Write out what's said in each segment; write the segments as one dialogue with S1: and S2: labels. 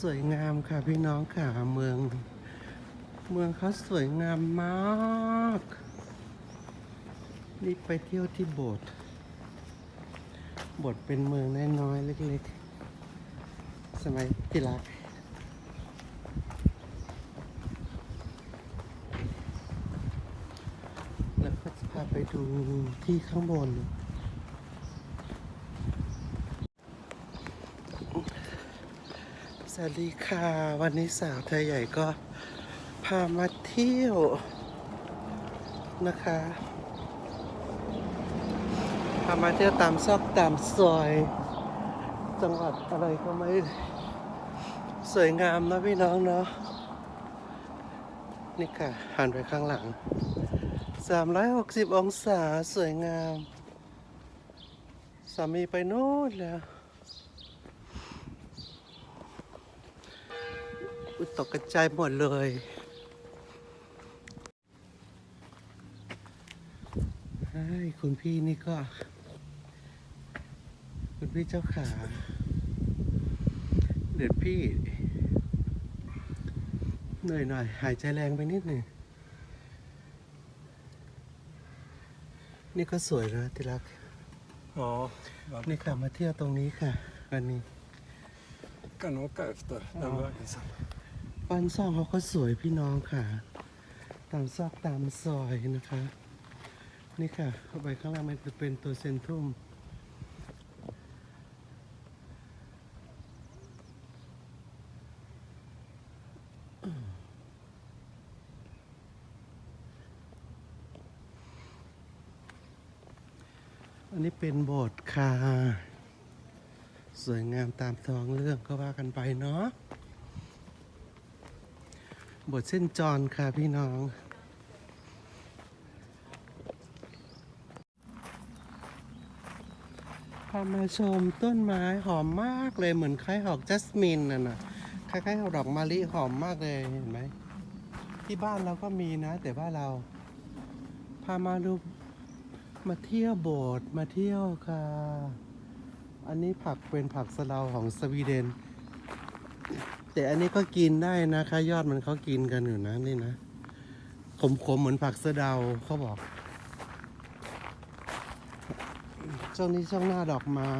S1: สวยงามค่ะพี่น้องค่ะเมือง เมืองเขาสวยงามมาก นี่ไปเที่ยวที่โบสถ์โบสถ์เป็นเมืองน้อยๆเล็กๆ สมัยกีฬาแล้วก็จะพาไปดูที่ข้างบน สวัสดีค่ะ วันนี้สาวไทยใหญ่ก็พามาเที่ยวนะคะ พามาเที่ยวตามซอกตามซอย จังหวัดอะไรก็ไม่สวยงามนะพี่น้องเนาะนี่ค่ะ หันไปข้างหลัง 360 องศาสวยงาม สามีไปโน่นแล้ว อุยตกกระจายหมดเลยใช่คุณพี่นี่ก็ คุณพี่เจ้าขาเดี๋ยวพี่เหนื่อยหน่อย หายใจแรงไปนิดหนึ่ง นี่ก็สวยนะที่รัก
S2: Ja, man
S1: นี่ค่ะมาเที่ยวตรงนี้ค่ะ วันนี้
S2: kan åka efter den
S1: Ja.
S2: vägen sen.
S1: บ้นซองเขาก็สวยพี่น้องค่ะ ตามซอกตามซอยนะคะ นี่ค่ะเข้าไปข้างล่างมันจะเป็นตัวเซนทรัมอันนี้เป็นโบสถ์ค่ะ สวยงามตามท้องเรื่องก็ว่ากันไปเนาะ บทเส้นจรค่ะพี่น้อง พามาชมต้นไม้หอมมากเลยเหมือนคล้ายหอกจัสมินน่ะนะคล้ายๆดอกมะลิหอมมากเลยเห็นไหม ที่บ้านเราก็มีนะ แต่ว่าเรา พามาดูมาเที่ยวโบสถ์มาเที่ยวค่ะ อันนี้ผักเป็นผักสะเดาของสวีเดน แต่อันนี้ก็กินได้นะคะ ยอดมันเขากินกันอยู่นะนี่นะขมๆเหมือนผักเสะเดาเขาบอกช่วงนี้ช่วงหน้าดอกไม้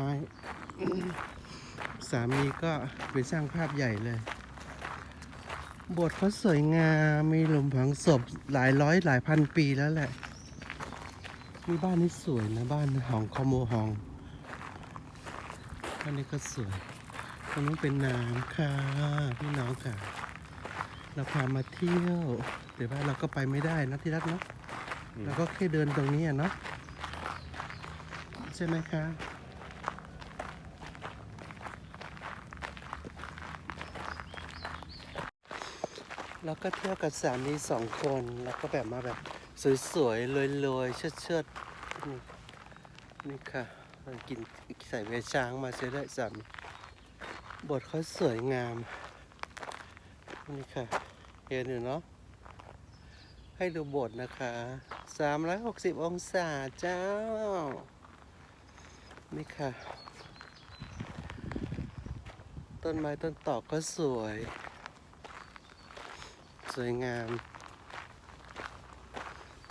S1: สามีก็เป็นช่างภาพใหญ่เลยบทเขาสวยงามมีหลุมฝังศพหลายร้อยหลายพันปีแล้วแหละ มีบ้านนี้สวยนะบ้านหองคอมโมหองบ้านนี้ก็สวย รงนี้นเป็นน้ำค่ะพี่น้องค่ะ เราพามาเที่ยวแต่ว่าเราก็ไปไม่ได้นะที่รักเนาะเราก็แค่เดินตรงนี้อะเนาะใช่ไหมคะเราก็เที่ยวกับสามีสองคน แล้วก็แบบมาแบบสวยๆรวยๆเชิดๆนี่นี่ค่ะเรากินใส่เวยช้างมาเสียได้สามี บทเขาสวยงาม นี่ค่ะ เห็นอยู่เนาะ ให้ดูบทนะคะ 360 องศาเจ้า นี่ค่ะ ต้นไม้ต้นตอกก็สวย สวยงาม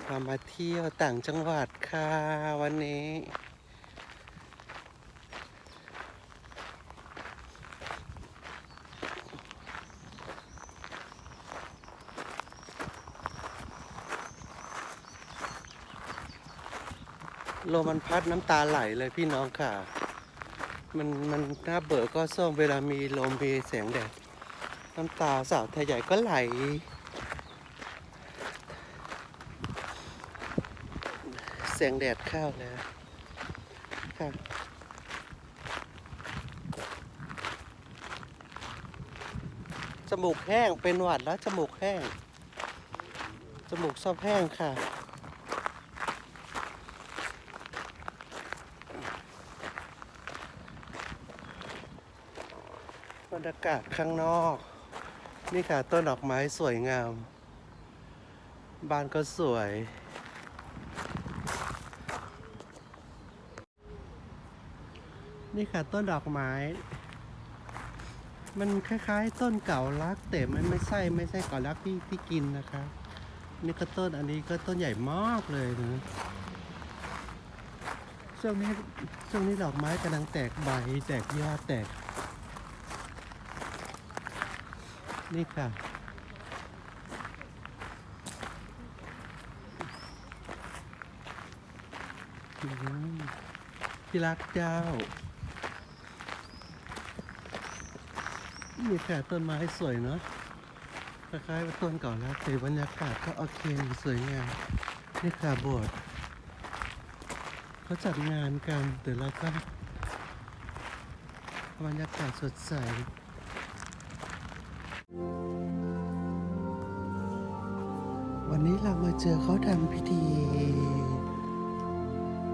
S1: พามาเที่ยวต่างจังหวัดค่ะวันนี้ ลมมันพัดน้ำตาไหลเลยพี่น้องค่ะ มันมันน่าเบื่อก็ส้มเวลามีลมมีแสงแดดน้ำตาสาวไทยใหญ่ก็ไหล แสงแดดเข้าแล้วค่ะจมูกแห้งเป็นหวัดแล้วจมูกแห้ง จมูกชอบแห้งค่ะ รรยากาศข้างนอก นี่ค่ะต้นดอกไม้สวยงาม บ้านก็สวย นี่ค่ะต้นดอกไม้ มันคล้ายๆ ต้นเก่ารักแต่มันไม่ใช่ไม่ใช่เก่ารักที่ที่กินนะคะนี่ก็ต้นอันนี้ก็ต้นใหญ่มากเลยนะช่วงนี้ช่วงนี้ดอกไม้กำลังแตกใบแตกยอดแตก นี่ค่ะ ที่รักเจ้ามีแค่ต้นไม้สวยเนาะคล้ายๆว่าต้นเก่าแล้วแต่บรรยากาศก็โอเคสวยงามนี่ค่ะโบสถ์เขาจัดงานกันแต่เราก็บรรยากาศสดใส วันนี้เรามาเจอเขาทำพิธี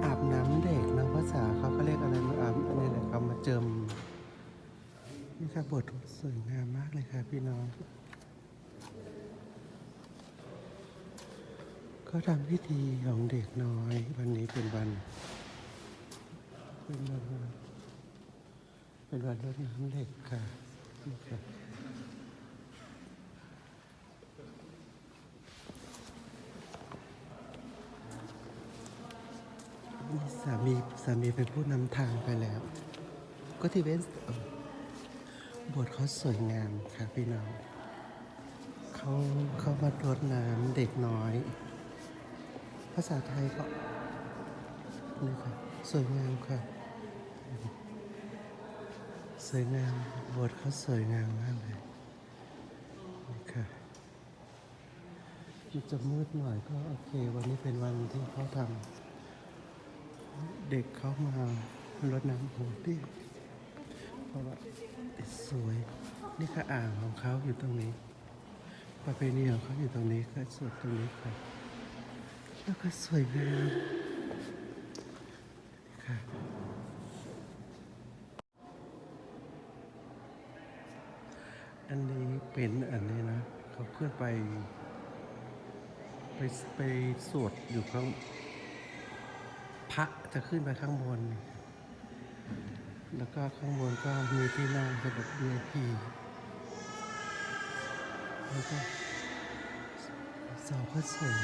S1: อาบน้ำเด็กนะภาษาเขาเขาเรียกอะไรมาอาบอะไรแหละเขามาเจิมนี่ค่ะบทสวยงามมากเลยค่ะพี่น้องเขาทำพิธีของเด็กน้อย วันนี้เป็นวัน เป็นวันเป็นวันรดน้ำเด็กค่ะนี่ค่ะนี่ สามีสามีเป็นผู้นำทางไปแล้ว ก็ที่เวนเอ่อบทเขาสวยงามค่ะพี่น้องเขาเขามารดน้ำเด็กน้อย ภาษาไทยก็นี่ค่ะสวยงามค่ะ สวยงามบทเขาสวยงามมากเลยนี่ค่ะมันจะมืดหน่อยก็โอเค วันนี้เป็นวันที่เขาทำ เด็กเขามารดน้ำโหที่เพราะว่าสวย นี่ก็อ่างของเขาอยู่ตรงนี้ประเพณีของเขาอยู่ตรงนี้ก็สวดตรงนี้ค่ะแล้วก็สวยงามค่ะอันนี้เป็นอันนี้นะ เขาขึ้นไป ไปไปสวดอยู่ข้าง พระจะขึ้นไปข้างบน แล้วก็ข้างบนก็มีที่นั่งสำหรับ VIP แล้วก็เสาพระสงฆ์